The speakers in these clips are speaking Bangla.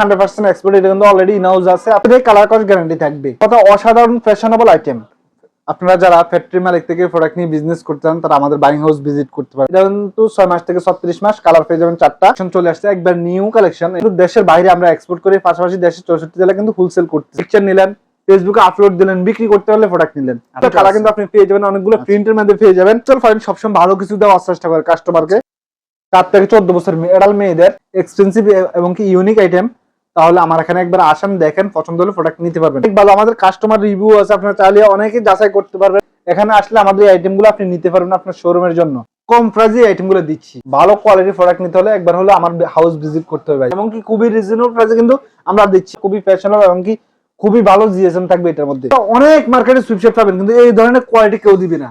হান্ড্রেড পার্সেন্ট এক্সপোর্ট এটা কিন্তু অলরেডি ইনহাউস আছে। আপনাদের কালার কস্ট গ্যারান্টি থাকবে। অসাধারণ ফ্যাশনেবল আইটেম আপনারা যারা ফ্যাক্টরি মালিক থেকে প্রোডাক্ট নিয়ে বিজনেস করতে চান তারা আমাদের বাইং হাউস ভিজিট করতে পারেন এটা কিন্তু ছয় মাস থেকে ছত্রিশ মাস কালার পেয়ে যাবেন চারটা। চলে আসছে একবার নিউ কালেকশন কিন্তু দেশের বাইরে আমরা এক্সপোর্ট করি পাশাপাশি দেশের চৌষট্টি জেলা কিন্তু হোলসেল করতে পিকচার নিলেন ফেসবুকে আপলোড দিলেন বিক্রি করতে হলে প্রোডাক্ট নিলেন। আচ্ছা, কালার আচ্ছা। কিন্তু আপনি পেয়ে যাবেন অনেকগুলো প্রিন্টের মধ্যে পেয়ে যাবেন। চল ফাইন সবসময় ভালো কিছু দেওয়ার চেষ্টা করে কাস্টমারকে চার থেকে চোদ্দ বছর এডাল মেয়েদের এক্সপেন্সিভ এবং কি ইউনিক আইটেম তাহলে আমার এখানে একবার আসেন, দেখেন, পছন্দ হলে প্রোডাক্ট নিতে পারবেন। ভালো আমাদের কাস্টমার রিভিউ আছে, আপনারা চাইলে অনেকে যাচাই করতে পারবেন। এখানে আসলে আমাদের আইটেমগুলো আপনি নিতে পারবেন আপনার শোরুমের জন্য। কম প্রাইজে আইটেমগুলো দিচ্ছি। ভালো কোয়ালিটির প্রোডাক্ট নিতে হলে একবার হলে আমার হাউস ভিজিট করতে হবে এবং কি খুবই রিজনেবল প্রাইসে কিন্তু আমরা দিচ্ছি। খুবই ফ্যাশনেবল এবং কি খুবই ভালো জিএসএম থাকবে এটার মধ্যে। অনেক মার্কেটে সুইপশেপ পাবেন, কিন্তু এই ধরনের কোয়ালিটি কেউ দিবে না।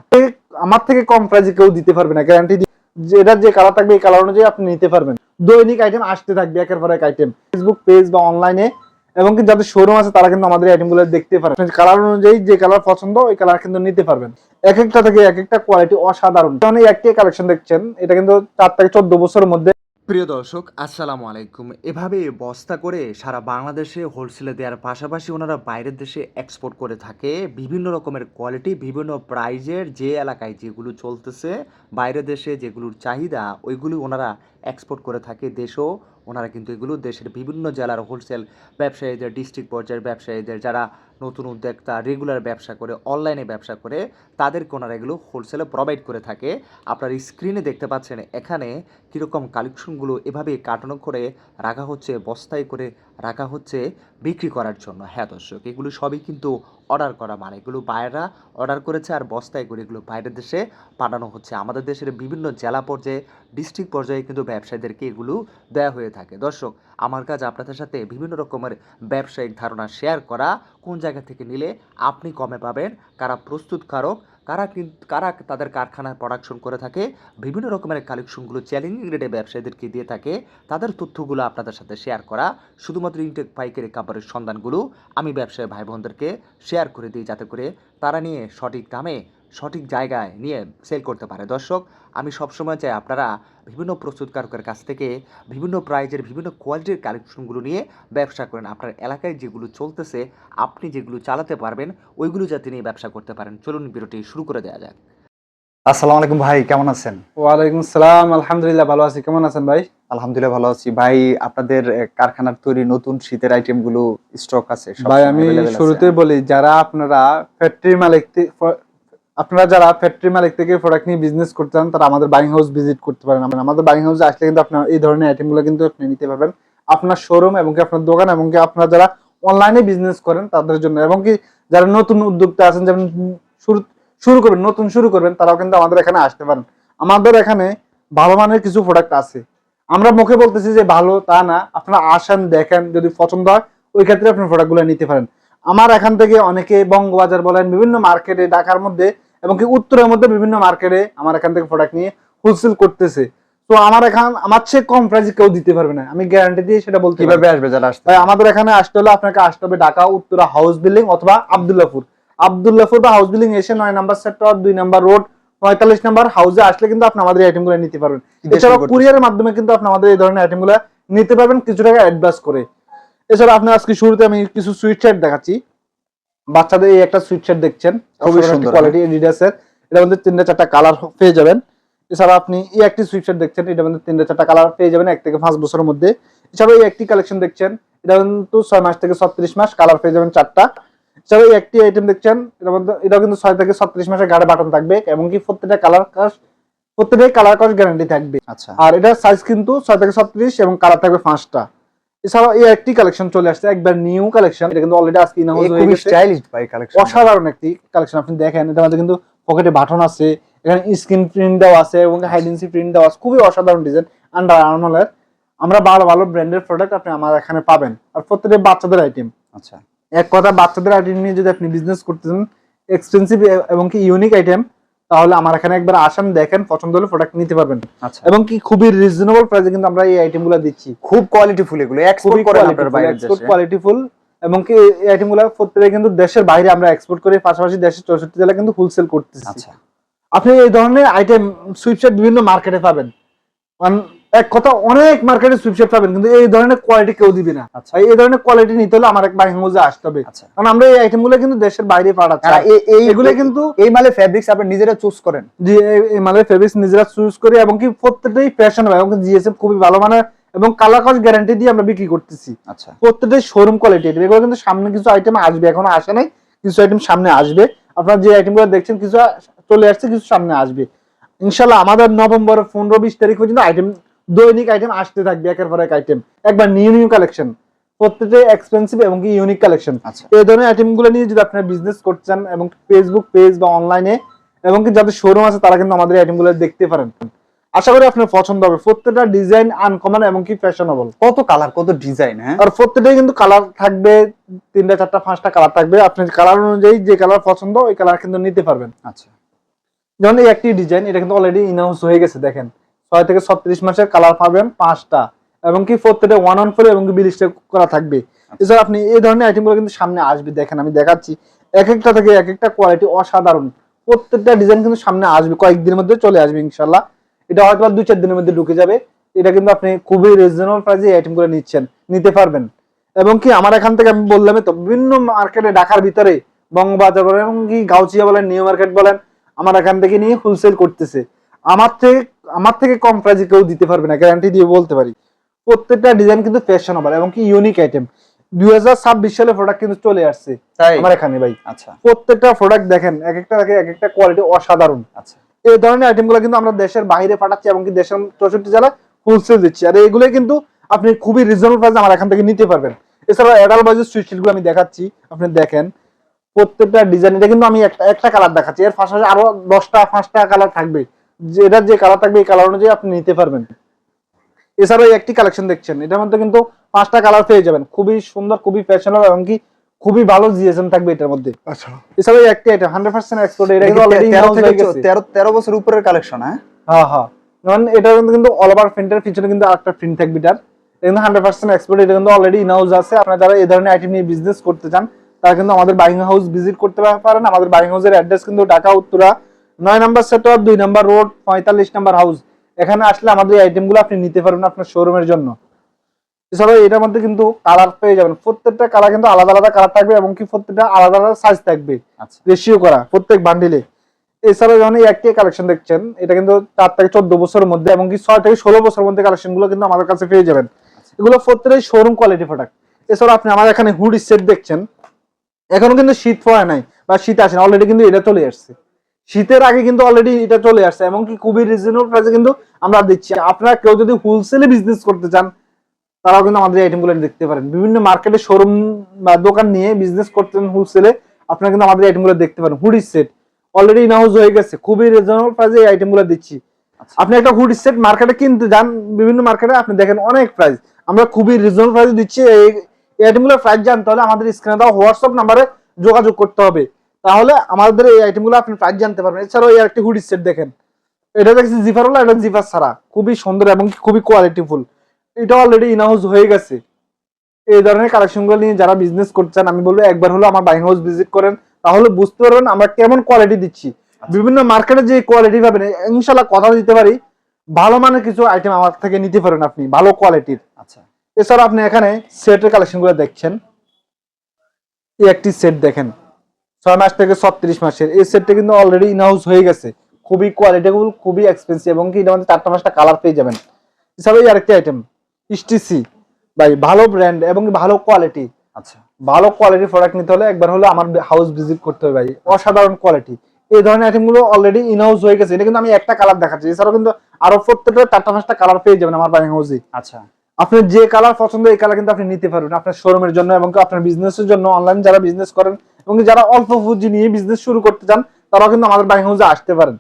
আমার থেকে কম প্রাইসে কেউ দিতে পারবে না গ্যারান্টি যেটা যে কালার থাকবে, এই কালার অনুযায়ী আপনি নিতে পারবেন। দৈনিক আইটেম আসতে থাকবে, একের পর এক আইটেম ফেসবুক পেজ বা অনলাইনে এবং কি যাদের শোরুম আছে, তারা কিন্তু আমাদের আইটেমগুলো দেখতে পারেন। কালার অনুযায়ী যে কালার পছন্দ, ওই কালার কিন্তু নিতে পারবেন। এক একটা থেকে এক একটা কোয়ালিটি অসাধারণ একটি কালেকশন দেখছেন, এটা কিন্তু চার থেকে চোদ্দ বছরের মধ্যে প্রিয় দর্শক, আসসালামু আলাইকুম। এভাবে বস্তা করে সারা বাংলাদেশে হোলসেলে দেওয়ার পাশাপাশি ওনারা বাইরের দেশে এক্সপোর্ট করে থাকে। বিভিন্ন রকমের কোয়ালিটি বিভিন্ন প্রাইজের যে এলাকায় যেগুলো চলতেছে, বাইরের দেশে যেগুলোর চাহিদা, ওইগুলি ওনারা এক্সপোর্ট করে থাকে দেশও ওনারা কিন্তু এগুলো দেশের বিভিন্ন জেলার হোলসেল ব্যবসায়ীদের ডিস্ট্রিক্ট পর্যায়ের ব্যবসায়ীদের, যারা নতুন উদ্যোক্তা রেগুলার ব্যবসা করে অনলাইনে ব্যবসা করে, তাদেরকে ওনারা এগুলো হোলসেলে প্রোভাইড করে থাকে। আপনার স্ক্রিনে দেখতে পাচ্ছেন, এখানে কীরকম কালেকশনগুলো এভাবে কাটানো করে রাখা হচ্ছে, বস্তায় করে রাখা হচ্ছে বিক্রি করার জন্য। হ্যাঁ দর্শক, এগুলো সবই কিন্তু অর্ডার করা মানে এগুলো বাইরেরা অর্ডার করেছে আর বস্তায় করে এগুলো বাইরের দেশে পাঠানো হচ্ছে। আমাদের দেশের বিভিন্ন জেলা পর্যায়ে ডিস্ট্রিক্ট পর্যায়ে কিন্তু ব্যবসায়ীদেরকে এগুলো দেয়া হয়ে থাকে। দর্শক, আমার কাজ আপনাদের সাথে বিভিন্ন রকমের ব্যবসায়িক ধারণা শেয়ার করা। কোন জায়গা থেকে নিলে আপনি কমে পাবেন? কারা প্রস্তুতকারক কারা কারা তাদের কারখানায় প্রোডাকশন করে থাকে, বিভিন্ন রকমের কালেকশনগুলো চ্যালেঞ্জিং রেটে ব্যবসায়ীদেরকে দিয়ে থাকে, তাদের তথ্যগুলো আপনাদের সাথে শেয়ার করা, শুধুমাত্র ইনটেক পাইকারি কাপড়ের সন্ধানগুলো আমি ব্যবসায়ী ভাই বোনদেরকে শেয়ার করে দিই যাতে করে তারা নিয়ে সঠিক দামে সঠিক জায়গায় নিয়ে সেল করতে পারে। দর্শক আমি সবসময় চাই আপনারা বিভিন্ন প্রস্তুতকারকের কাছ থেকে বিভিন্ন প্রাইজের বিভিন্ন কোয়ালিটির কালেকশনগুলো নিয়ে ব্যবসা করেন। আপনার এলাকায় যেগুলো চলতেছে আপনি যেগুলো চালাতে পারবেন ওইগুলো যাতে নিয়ে ব্যবসা করতে পারেন। চলুন বিরতি শুরু করে দেওয়া যাক। আসসালামু আলাইকুম ভাই কেমন আছেন? ওয়ালাইকুম সালাম আলহামদুলিল্লাহ ভালো আছি। কেমন আছেন ভাই? আলহামদুলিল্লাহ ভালো আছি। ভাই আপনাদের কারখানার তৈরি নতুন শীতের আইটেমগুলো স্টক আছে ভাই আমি শুরুতে বলি যারা আপনারা ফ্যাক্টরি মালিক আপনারা যারা ফ্যাক্টরি মালিক থেকে প্রোডাক্ট নিয়ে বিজনেস করতে চান, তারা আমাদের বাইং হাউস ভিজিট করতে পারেন। আমাদের বাইং হাউসে আসলে কিন্তু আপনার এই ধরনের আইটেমগুলো কিন্তু আপনি নিতে পারবেন। আপনার শোরুম এবং কি আপনার দোকান এবং কি আপনারা যারা অনলাইনে বিজনেস করেন, তাদের জন্য। এবং কি যারা নতুন উদ্যোক্তা আছেন, যেমন শুরু শুরু করবেন, নতুন শুরু করবেন, তারাও কিন্তু আমাদের এখানে আসতে পারেন। আমাদের এখানে ভালো মানের কিছু প্রোডাক্ট আছে। আমরা মুখে বলতেছি যে ভালো তা না। আপনারা আসেন, দেখেন, যদি পছন্দ হয়, ওই ক্ষেত্রে আপনি প্রোডাক্টগুলো নিতে পারেন। আমার এখান থেকে অনেকে বঙ্গবাজার বলেন, বিভিন্ন মার্কেটে ঢাকার মধ্যে এবং কি উত্তরের মধ্যে বিভিন্ন মার্কেটে আমার এখান থেকে প্রোডাক্ট নিয়ে হোলসেল করতেছে। তো আমার এখান আমার চেয়ে কম প্রাইসে কেউ দিতে পারবে না। আমি গ্যারান্টি দিয়ে সেটা বলতে কীভাবে আসবে যারা আসতে আমাদের এখানে আসতে হলে আপনাকে আসতে হবে ঢাকা উত্তরা হাউস বিল্ডিং অথবা আবদুল্লাপুর। আবদুল্লাপুর বা হাউস বিল্ডিং এসে নয় নাম্বার সেক্টর দুই নাম্বার রোড পঁয়তাল্লিশ নাম্বার হাউসে আসলে কিন্তু আপনি আমাদের আইটেমগুলো নিতে পারবেন। এছাড়াও? কুরিয়ারের মাধ্যমে কিন্তু আপনি আমাদের এই ধরনের আইটেমগুলো নিতে পারবেন। কিছু টাকা অ্যাডভান্স করে। এছাড়া আপনার আজকে শুরুতে আমি কিছু সুইট শার্ট দেখাচ্ছি। বাচ্চাদের এই একটা সুইট শার্ট দেখছেন খুবই সুন্দর, কোয়ালিটি এডিডাসের এটার মধ্যে তিনটা চারটা কালার পেয়ে যাবেন। এছাড়া আপনি এই একটি সুইট শার্ট দেখছেন এটা মধ্যে তিনটা চারটা কালার পেয়ে যাবেন এক থেকে পাঁচ বছরের মধ্যে। এছাড়াও এই একটি কালেকশন দেখছেন এটা কিন্তু ছয় মাস থেকে ছত্রিশ মাস কালার পেয়ে যাবেন চারটা। এছাড়া এই একটি আইটেম দেখছেন এটার মধ্যে এটাও কিন্তু ছয় থেকে ছত্রিশ মাসের গাড়ে বাটন থাকবে এবং কি প্রত্যেকটা কালার কাজ প্রত্যেকটাই কালার কাজ গ্যারান্টি থাকবে। আচ্ছা। আর এটার সাইজ কিন্তু ছয় থেকে ছত্রিশ এবং কালার থাকবে পাঁচটা। এছাড়াও এই একটি কালেকশন চলে আসছে একবার নিউ কালেকশন এটা কিন্তু অলরেডি আজকে এ ইনহাউস হয়ে গেছে। স্টাইলিশ ভাই কালেকশন অসাধারণ একটি কালেকশন আপনি দেখেন এটার মধ্যে কিন্তু পকেটে বাটন আছে এখানে স্ক্রিন প্রিন্ট দেওয়া আছে এবং হাইডেন্সি প্রিন্ট দেওয়া আছে খুবই অসাধারণ ডিজাইন আন্ডার আর্মালের আমরা ভালো ভালো ব্র্যান্ডের প্রোডাক্ট আপনি আমার এখানে পাবেন। আর প্রত্যেকটা বাচ্চাদের আইটেম আচ্ছা। এক কথা বাচ্চাদের আইটেম নিয়ে যদি আপনি বিজনেস করতেছেন এক্সপেন্সিভ এবং কি ইউনিক আইটেম তাহলে আমার এখানে একবার আসেন দেখেন পছন্দ হলে প্রোডাক্ট নিতে পারবেন। আচ্ছা। এবং কি খুবই রিজনেবল প্রাইসে কিন্তু আমরা এই আইটেমগুলো দিচ্ছি। খুব কোয়ালিটি ফুল এগুলো এক্সপোর্ট করে করেন বাইরে এক্সপোর্ট কোয়ালিটি ফুল এবং কি এই আইটেমগুলো প্রত্যেকটা কিন্তু দেশের বাইরে আমরা এক্সপোর্ট করে পাশাপাশি দেশের চৌষট্টি জেলা কিন্তু হোলসেল করতেছি। আচ্ছা। আপনি এই ধরনের আইটেম সুইপশার্ট বিভিন্ন মার্কেটে পাবেন। এক কথা অনেক মার্কেটে সুইপশার্ট পাবেন কিন্তু এই ধরনের কোয়ালিটি কেউ দিবে না। আচ্ছা। এই ধরনের কোয়ালিটি নিতে হলে আমার এক বাইং হাউসে আসতে হবে। আচ্ছা। কারণ আমরা এই আইটেমগুলো কিন্তু দেশের বাইরে পাঠাচ্ছি। আর এ- এই এগুলো কিন্তু এই মালে ফেব্রিক্স আপনি নিজেরা চুজ করেন। যে এই মালের ফেব্রিক্স নিজেরা চুজ করি এবং কি প্রত্যেকটাই ফ্যাশন হয় এবং জিএসএম খুবই ভালো মানের এবং কালার কস গ্যারান্টি দিয়ে আমরা বিক্রি করতেছি। আচ্ছা। প্রত্যেকটাই শোরুম কোয়ালিটি এগুলো কিন্তু সামনে কিছু আইটেম আসবে এখনও আসে নাই কিছু আইটেম সামনে আসবে। আপনারা যে আইটেমগুলো দেখছেন কিছু চলে আসছে কিছু সামনে আসবে। ইনশাল্লাহ আমাদের নভেম্বর পনেরো বিশ তারিখ পর্যন্ত আইটেম দৈনিক আইটেম আসতে থাকবে একের পর এক আইটেম একবার নিউ নিউ কালেকশন প্রত্যেকটাই এক্সপেন্সিভ এবং কি ইউনিক কালেকশন আচ্ছা। এই ধরনের আইটেমগুলো নিয়ে যদি আপনারা বিজনেস করতে চান এবং ফেসবুক পেজ বা অনলাইনে এবং কি যাদের শোরুম আছে তারা কিন্তু আমাদের আইটেমগুলো দেখতে পারেন। আশা করি আপনার পছন্দ হবে। প্রত্যেকটা ডিজাইন আনকমন এবং কি ফ্যাশনেবল কত কালার কত ডিজাইন হ্যাঁ? আর প্রত্যেকটাই কিন্তু কালার থাকবে তিনটা চারটা পাঁচটা কালার থাকবে। আপনি কালার অনুযায়ী যে কালার পছন্দ ওই কালার কিন্তু নিতে পারবেন। আচ্ছা। যেমন এই একটি ডিজাইন এটা কিন্তু অলরেডি ইনাউন্স হয়ে গেছে দেখেন। ছয় থেকে ছত্রিশ মাসের কালার পাবেন পাঁচটা। এবং কি প্রত্যেকটা ওয়ান অন ফোর এবং কি বিলিশটা করা থাকবে। এছাড়া আপনি এই ধরনের আইটেমগুলো কিন্তু সামনে আসবে দেখেন আমি দেখাচ্ছি। এক একটা থেকে এক একটা কোয়ালিটি অসাধারণ। প্রত্যেকটা ডিজাইন কিন্তু সামনে আসবে কয়েকদিনের মধ্যে চলে আসবে ইনশাল্লাহ এটা হয়তো দুই চার দিনের মধ্যে ঢুকে যাবে। এটা কিন্তু আপনি খুবই রিজনেবল প্রাইসে এই আইটেমগুলো নিচ্ছেন নিতে পারবেন। এবং কি আমার এখান থেকে আমি বললাম তো বিভিন্ন মার্কেটে ঢাকার ভিতরে বঙ্গবাজার বলেন এবং কি গাউচিয়া বলেন নিউ মার্কেট বলেন আমার এখান থেকে নিয়ে হোলসেল করতেছে। আমার থেকে আমার থেকে কম প্রাইসে কেউ দিতে পারবে না গ্যারান্টি দিয়ে বলতে পারি। প্রত্যেকটা ডিজাইন কিন্তু ফ্যাশনেবল এবং কি ইউনিক আইটেম দুই হাজার ছাব্বিশ সালে প্রোডাক্ট কিন্তু চলে আসছে আমার এখানে ভাই। আচ্ছা। প্রত্যেকটা প্রোডাক্ট দেখেন এক একটা এক একটা কোয়ালিটি অসাধারণ। আচ্ছা। এই ধরনের আইটেমগুলো কিন্তু আমরা দেশের বাইরে পাঠাচ্ছি এবং কি দেশের চৌষট্টি জেলায় হোলসেল দিচ্ছি। আর এইগুলো কিন্তু আপনি খুবই রিজনেবল প্রাইসে আমার এখান থেকে নিতে পারবেন। এছাড়া অ্যাডাল বাজের সুইচগুলো আমি দেখাচ্ছি আপনি দেখেন। প্রত্যেকটা ডিজাইন এটা কিন্তু আমি একটা একটা কালার দেখাচ্ছি। এর পাশাপাশি আরও দশটা পাঁচটা কালার থাকবে। যেটা যে কালার থাকবে এই কালার অনুযায়ী আপনি নিতে পারবেন। এছাড়াও একটি কালেকশন দেখছেন এটার মধ্যে কিন্তু পাঁচটা কালার পেয়ে যাবেন। খুবই সুন্দর খুবই ফ্যাশনেবল এবং কি খুবই ভালো জিএসএম থাকবে এটার মধ্যে। আচ্ছা। এছাড়াও এই একটি আইটেম হান্ড্রেড পার্সেন্ট এক্সপোর্ট এটা কিন্তু অলরেডি তেরো হয়ে থেকে গেছে। তেরো তেরো বছর উপরের কালেকশন হ্যাঁ? হ্যাঁ হ্যাঁ। যেমন এটা কিন্তু অল ওভার প্রিন্টের পিছনে কিন্তু আরেকটা প্রিন্ট থাকবে এটার। এটা কিন্তু হান্ড্রেড পার্সেন্ট এক্সপোর্ট এটা কিন্তু অলরেডি ইনহাউস আছে। আপনারা যারা এই ধরনের আইটেম নিয়ে বিজনেস করতে চান তারা কিন্তু আমাদের বাইং হাউস ভিজিট করতে পারেন। আমাদের বাইং হাউসের অ্যাড্রেস কিন্তু ঢাকা উত্তরা নয় নাম্বার সেক্টর দুই নাম্বার রোড পঁয়তাল্লিশ নাম্বার হাউস এখানে আসলে আমাদের এই আইটেমগুলো আপনি নিতে পারবেন আপনার শোরুমের জন্য। এছাড়াও এটার মধ্যে কিন্তু কালার পেয়ে যাবেন। প্রত্যেকটা কালার কিন্তু আলাদা আলাদা কালার থাকবে এবং কি প্রত্যেকটা আলাদা আলাদা সাইজ থাকবে। আচ্ছা। রেশিও করা প্রত্যেক বান্ডিলে এছাড়াও যখন একটি কালেকশন দেখছেন এটা কিন্তু চার থেকে চোদ্দ বছরের মধ্যে এবং কি ছয় থেকে ষোলো বছরের মধ্যে কালেকশনগুলো কিন্তু আমাদের কাছে পেয়ে যাবেন। এগুলো প্রত্যেকটাই শোরুম কোয়ালিটি প্রোডাক্ট এছাড়াও আপনি আমার এখানে হুডি সেট দেখছেন। এখনও কিন্তু শীত পড়ে নাই বা শীত আসে না অলরেডি কিন্তু এটা চলে আসছে। শীতের আগে কিন্তু অলরেডি এটা চলে আসছে এবং কি খুবই রিজনেবল প্রাইসে কিন্তু আমরা দিচ্ছি। আপনারা কেউ যদি হোলসেলে বিজনেস করতে চান তারাও কিন্তু আমাদের আইটেমগুলো দেখতে পারেন। বিভিন্ন মার্কেটে শোরুম বা দোকান নিয়ে বিজনেস করতেন হোলসেলে আপনারা কিন্তু আমাদের আইটেমগুলো দেখতে পারেন। হুডি সেট অলরেডি ইনহাউস হয়ে গেছে খুবই রিজনেবল প্রাইসে এই আইটেমগুলো দিচ্ছি। আচ্ছা। আপনি একটা হুডি সেট মার্কেটে কিনতে যান বিভিন্ন মার্কেটে আপনি দেখেন অনেক প্রাইস আমরা খুবই রিজনেবল প্রাইসে দিচ্ছি এই আইটেমগুলোর প্রাইস জানতে হলে আমাদের স্ক্রিনে দেওয়া হোয়াটসঅ্যাপ নাম্বারে যোগাযোগ করতে হবে। তাহলে আমাদের এই আইটেমগুলো আপনি প্রাইস জানতে পারবেন। এছাড়াও এই একটি হুডি সেট দেখেন। এটা দেখছি জিফার হলো এটা জিফার ছাড়া। খুবই সুন্দর এবং খুবই কোয়ালিটিফুল এটা অলরেডি ইনহাউস হয়ে গেছে। এই ধরনের কালেকশনগুলো নিয়ে যারা বিজনেস করছেন আমি বলব একবার হলো আমার বাইং হাউস ভিজিট করেন তাহলে বুঝতে পারবেন আমরা কেমন কোয়ালিটি দিচ্ছি। বিভিন্ন মার্কেটে যে কোয়ালিটি পাবেন ইনশাল্লাহ কথা দিতে পারি ভালো মানের কিছু আইটেম আমার থেকে নিতে পারেন আপনি ভালো কোয়ালিটির আচ্ছা। এছাড়া আপনি এখানে সেটের কালেকশনগুলো দেখছেন। এই একটি সেট দেখেন। ছয় মাস থেকে ছত্রিশ মাসের। এই সেটটা কিন্তু অলরেডি ইনহাউস হয়ে গেছে। খুবই কোয়ালিটেবল খুবই এক্সপেন্সিভ এবং কি এটার মধ্যে চারটা পাঁচটা কালার পেয়ে যাবেন। এছাড়াও এই আরেকটি আইটেম স্টিসি ভাই ভালো ব্র্যান্ড এবং ভালো কোয়ালিটি আচ্ছা। ভালো কোয়ালিটির প্রোডাক্ট নিতে হলে একবার হলে আমার হাউস ভিজিট করতে হবে ভাই। অসাধারণ কোয়ালিটি এই ধরনের আইটেমগুলো অলরেডি ইনহাউস হয়ে গেছে। এটা কিন্তু আমি একটা কালার দেখাচ্ছি। এছাড়াও কিন্তু আরও প্রত্যেকটা চারটা পাঁচটা কালার পেয়ে যাবেন আমার বাইং হাউসে আচ্ছা। আপনার যে কালার পছন্দ, এই কালার কিন্তু আপনি নিতে পারবেন আপনার শোরুমের জন্য এবং আপনার বিজনেসের জন্য অনলাইন যারা বিজনেস করেন এবং যারা অল্প পুঁজি নিয়ে বিজনেস শুরু করতে চান, তারাও কিন্তু আমাদের বাইং হাউসে আসতে পারেন।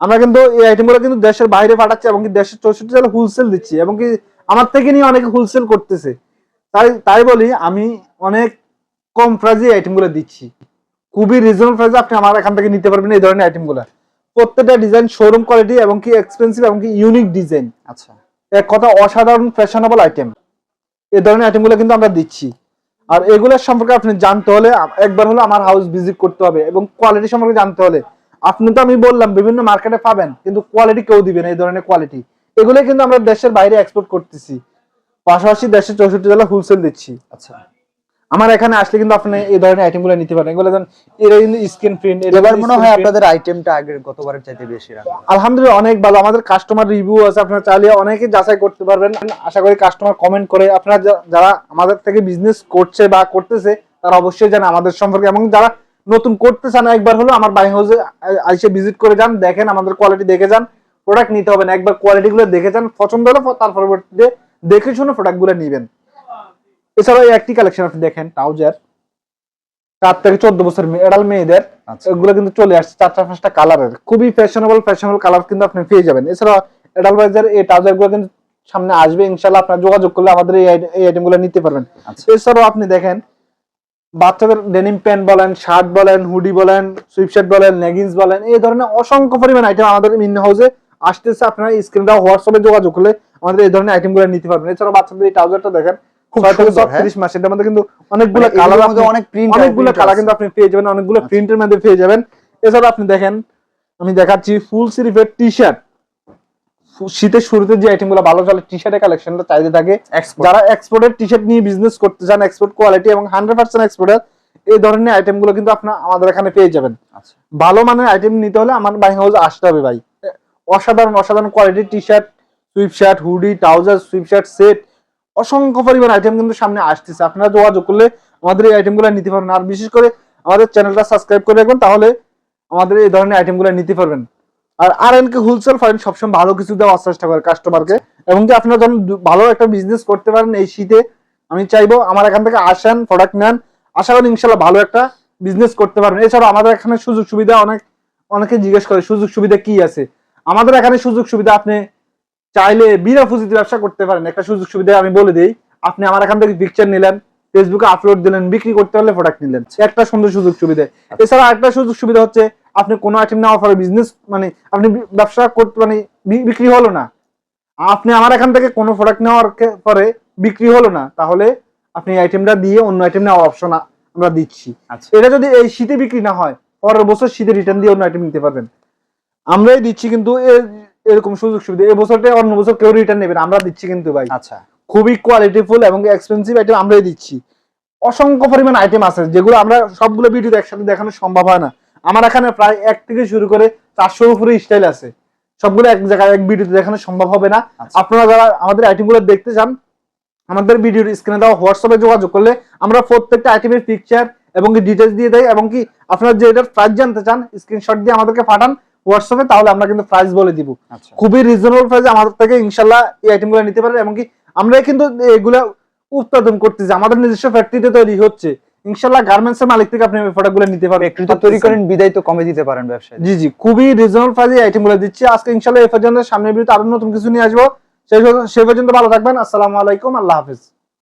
আমরা কিন্তু এই আইটেমগুলো কিন্তু দেশের বাইরে পাঠাচ্ছি এবং কি দেশের চৌষট্টি জেলা হোলসেল দিচ্ছি এবং কি আমার থেকে নিয়ে অনেকে হোলসেল করতেছে। তাই তাই বলি আমি অনেক কম প্রাইজে এই আইটেমগুলো দিচ্ছি। খুবই রিজনেবল প্রাইসে আপনি আমার এখান থেকে নিতে পারবেন এই ধরনের আইটেমগুলো প্রত্যেকটা ডিজাইন শোরুম কোয়ালিটি এবং কি এক্সপেন্সিভ এবং কি ইউনিক ডিজাইন আচ্ছা। এক কথা, অসাধারণ ফ্যাশনেবল আইটেম এ ধরনের আইটেমগুলো কিন্তু আমরা দিচ্ছি। আর এগুলোর সম্পর্কে আপনি জানতে হলে একবার হলে আমার হাউস ভিজিট করতে হবে এবং কোয়ালিটি সম্পর্কে জানতে হলে। আপনি তো আমি বললাম, বিভিন্ন মার্কেটে পাবেন, কিন্তু কোয়ালিটি কেউ দিবেন এই ধরনের কোয়ালিটি এগুলো কিন্তু আমরা দেশের বাইরে এক্সপোর্ট করতেছি। পাশাপাশি দেশের চৌষট্টি জেলা হোলসেল দিচ্ছি। আচ্ছা। আমার এখানে আসলে কিন্তু আপনি এই ধরনের আইটেমগুলো নিতে পারেন। এগুলো যেমন এটা কিন্তু স্ক্রিন প্রিন্ট এবার মনে হয় আপনাদের আইটেমটা আগের গতবারের চাইতে বেশি আলহামদুলিল্লাহ অনেক ভালো। আমাদের কাস্টমার রিভিউ আছে আপনারা চাইলে অনেকে যাচাই করতে পারবেন। আশা করি কাস্টমার কমেন্ট করে আপনারা যারা আমাদের থেকে বিজনেস করছে বা করতেছে তারা অবশ্যই জানে আমাদের সম্পর্কে। এবং যারা নতুন করতে চান একবার হলো আমার বাই হাউসে এসে ভিজিট করে যান দেখেন আমাদের কোয়ালিটি দেখে যান প্রোডাক্ট নিতে হবে না একবার কোয়ালিটি গুলো দেখে যান পছন্দ হলে তার পরবর্তীতে দেখে শুনে প্রোডাক্টগুলো নিবেন। এছাড়াও একটি কালেকশন আপনি দেখেন ট্রাউজার। চার থেকে চোদ্দ বছর এডাল মেয়েদের। আচ্ছা। এগুলো কিন্তু চলে আসছে চারটা পাঁচটা কালারের খুবই ফ্যাশনেবল ফ্যাশনেবল কালার কিন্তু আপনি পেয়ে যাবেন। এছাড়া এডালভাইজার এই ট্রাউজারগুলো কিন্তু সামনে আসবে ইনশাল্লাহ আপনার যোগাযোগ করলে আমাদের এই আইটেমগুলো নিতে পারবেন। আচ্ছা। এছাড়াও আপনি দেখেন বাচ্চাদের ডেনিম প্যান্ট বলেন শার্ট বলেন হুডি বলেন সুইপশার্ট বলেন লেগিংস বলেন এই ধরনের অসংখ্য পরিমাণ আইটেম আমাদের ইন হাউসে আসতেছে। আপনারা স্ক্রিনটা হোয়াটসঅ্যাপে যোগাযোগ করলে আমাদের এই ধরনের আইটেমগুলো নিতে পারবেন। এছাড়া বাচ্চাদের এই ট্রাউজারটা দেখেন হ্যাঁ। ছত্রিশ মাস এটার মধ্যে কিন্তু অনেকগুলো মানে কালার মধ্যে অনেক প্রিন্ট অনেকগুলো কালার কিন্তু আপনি পেয়ে যাবেন অনেকগুলো। প্রিন্টের মধ্যে পেয়ে যাবেন। এছাড়া আপনি দেখেন আমি দেখাচ্ছি ফুল স্লিভের টি শার্ট শীতের শুরুতে যে আইটেমগুলো ভালো চলে টি শার্টের কালেকশনটা চাইতে থাকে। যারা এক্সপোর্টের টি শার্ট নিয়ে বিজনেস করতে চান এক্সপোর্ট কোয়ালিটি এবং হান্ড্রেড পার্সেন্ট এক্সপোর্টের এই ধরনের আইটেমগুলো কিন্তু আপনার আমাদের এখানে পেয়ে যাবেন। আচ্ছা। ভালো মানের আইটেম নিতে হলে আমার বাই হাউস আসতে হবে ভাই। অসাধারণ অসাধারণ কোয়ালিটির T shirt sweat shirt hoodie trouser sweat shirt set অসংখ্য পরিমাণ আইটেম কিন্তু সামনে আসতেছে। আপনারা যোগাযোগ করলে আমাদের এই আইটেমগুলো নিতে পারবেন। আর বিশেষ করে আমাদের চ্যানেলটা সাবস্ক্রাইব করে রাখবেন, তাহলে আমাদের এই ধরনের আইটেমগুলো নিতে পারবেন। আর আর এনকে হোলসেল ফাইন সবসময় ভালো কিছু দেওয়ার চেষ্টা করে কাস্টমারকে এবং কি আপনারা যখন ভালো একটা বিজনেস করতে পারেন এই শীতে, আমি চাইব আমার এখান থেকে আসেন প্রোডাক্ট নেন। আশা করি ইনশাল্লাহ ভালো একটা বিজনেস করতে পারবেন। এছাড়া আমাদের এখানে সুযোগ সুবিধা অনেক অনেকে জিজ্ঞেস করে, সুযোগ সুবিধা কি আছে? আমাদের এখানে সুযোগ সুবিধা আপনি চাইলে বিনা পুঁজিতে ব্যবসা করতে পারেন একটা সুযোগ সুবিধা আমি বলে দিই। আপনি আমার এখান থেকে পিকচার নিলেন ফেসবুকে আপলোড দিলেন বিক্রি করতে হলে প্রোডাক্ট নিলেন। একটা সুন্দর সুযোগ সুবিধা। এছাড়া একটা সুযোগ সুবিধা হচ্ছে আপনি কোনো আইটেম নেওয়ার পরে বিজনেস মানে আপনি ব্যবসা করতে মানে বিক্রি হলো না। আপনি আমার এখান থেকে কোনো প্রোডাক্ট নেওয়ার পরে বিক্রি হলো না তাহলে আপনি আইটেমটা দিয়ে অন্য আইটেম নেওয়ার অপশন আমরা দিচ্ছি। আচ্ছা। এটা যদি এই শীতে বিক্রি না হয় পরের বছর শীতে রিটার্ন দিয়ে অন্য আইটেম নিতে পারবেন। আমরাই দিচ্ছি কিন্তু এরকম সুযোগ সুবিধা। এই বছরটা অন্য বছর কেউ রিটার্ন নেবেন আমরা দিচ্ছি কিন্তু ভাই। আচ্ছা। খুবই কোয়ালিটিফুল এবং এক্সপেন্সিভ আইটেম আমরাই দিচ্ছি। অসংখ্য পরিমাণ আইটেম আছে যেগুলো আমরা সবগুলো ভিডিও একসাথে দেখানো সম্ভব হয় না। আমার এখানে প্রায় এক থেকে শুরু করে চারশোর উপরে স্টাইল আছে। সবগুলো এক জায়গায় এক ভিডিওতে দেখানো সম্ভব হবে না। আচ্ছা। আপনারা যারা আমাদের আইটেমগুলো দেখতে চান আমাদের ভিডিওর স্ক্রিনে দেওয়া হোয়াটসঅ্যাপে যোগাযোগ করলে আমরা প্রত্যেকটা আইটেমের পিকচার এবং ডিটেলস দিয়ে দেয় এবং কি আপনারা যে এটার প্রাইস জানতে চান স্ক্রিনশট দিয়ে আমাদেরকে পাঠান। হোয়াটসঅ্যাপে তাহলে আমরা কিন্তু প্রাইস বলে দিব। আচ্ছা। খুবই রিজনেবল প্রাইসে আমাদের থেকে ইনশাল্লাহ এই আইটেমগুলো নিতে পারেন এমনকি আমরা কিন্তু এগুলা উৎপাদন করতেছি। আমাদের নিজস্ব ফ্যাক্টরিতে তৈরি হচ্ছে। ইনশাল্লাহ গার্মেন্টস এর মালিক থেকে আপনি এই প্রোডাক্টগুলো নিতে পারবেন। একটু তৈরি করেন বিদায় তো কমে দিতে পারেন ব্যবসায় জি জি খুবই রিজনেবল প্রাইসে আইটেমগুলো দিচ্ছি। আজকে ইনশাল্লাহ এই পর্যন্ত। সামনের ভিডিওতে আরও নতুন কিছু নিয়ে আসব। সেই পর্যন্ত ভালো থাকবেন। আসসালামু আলাইকুম। আল্লাহ হাফিজ।